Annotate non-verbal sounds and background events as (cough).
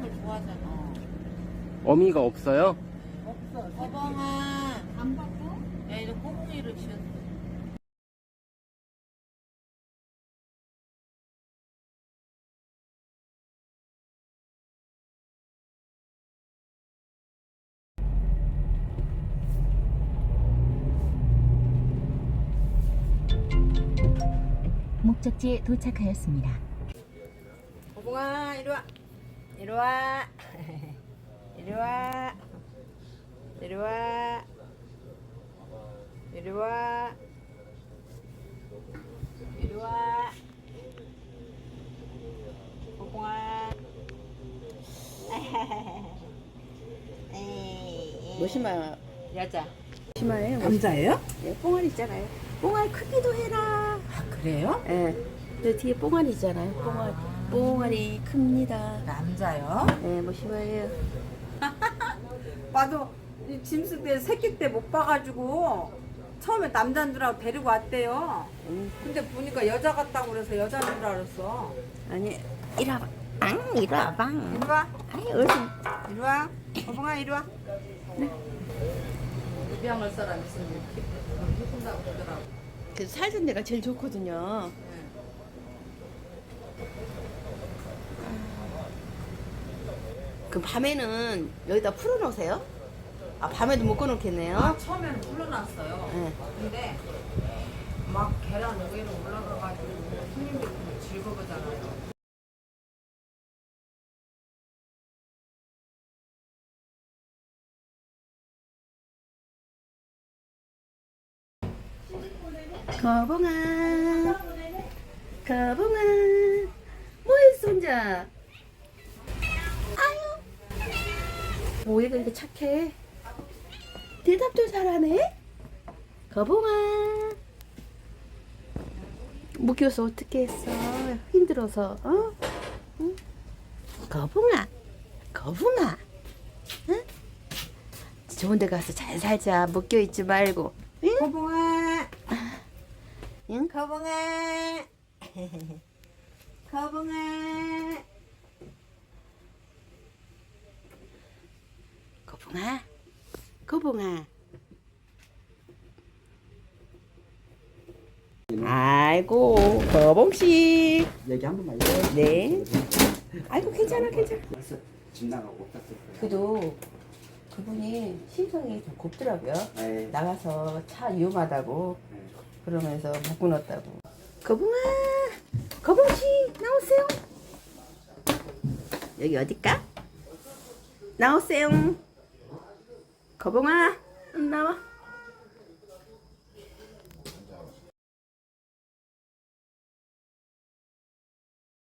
걸 좋아하잖아. 어미가 없어요? 없어. 서방아. 안 바꿔? 야, 이제 꼬붕이를 지었어. 목적지에 도착하였습니다. 꼬붕아, 이리 와. 이리 와. 이리 와. 이리 와. 이리 와. 이리 와. 꼬붕아. 노시마 여자. 시마예요. 남자예요? 예, 뽕알 있잖아요. 뽕알 크기도 해라. 아, 그래요? 예. 저 뒤에 뽕알 있잖아요. 뽕알. 뽕알이 큽니다. 남자요? 예, 모시마예요. 나도 이 짐스 때 새끼 때 못 봐가지고 처음에 남자인 줄 알고 데리고 왔대요. 음, 근데 보니까 여자 같다고 그래서 여자인 줄 알았어. 아니, 이리 와봐. 앙, 이리 와봐. 이리 와, 아이, 어르신. 이리 와. 어봉아 이리 와. 입양할 사람 있으면 이렇게 해준다고 그러더라고. 그래서 살던 데가 제일 좋거든요. 그 밤에는 여기다 풀어놓으세요? 아, 밤에도 못 꺼놓겠네요. 아, 처음에는 불러놨어요. 예. 근데 막 계란 위로 올라가가지고 손님들 보면 즐거워잖아요. 거봉아, 거봉아, 뭐했어 혼자? 뭐 얘가 이렇게 착해? 대답도 잘하네. 거봉아, 못 키워서 어떻게 했어? 힘들어서, 어? 응? 거봉아, 거봉아, 응? 좋은 데 가서 잘 살자. 묶여 있지 말고. 응? 거봉아, 응? 거봉아, (laughs) 거봉아. 거봉아, 거봉아. 아이고, 거봉씨. 얘기 한 번만 해요. 네. 아이고, 괜찮아, 괜찮아. 벌써 집 나가고 딱 됐어요. 그래도 그분이 심성이 좀 곱더라고요. 네. 나가서 차 위험하다고 네. 그러면서 못 끊었다고. 거봉아, 거봉씨 나오세요. 여기 어딜까? 나오세요. 거봉아, 나와.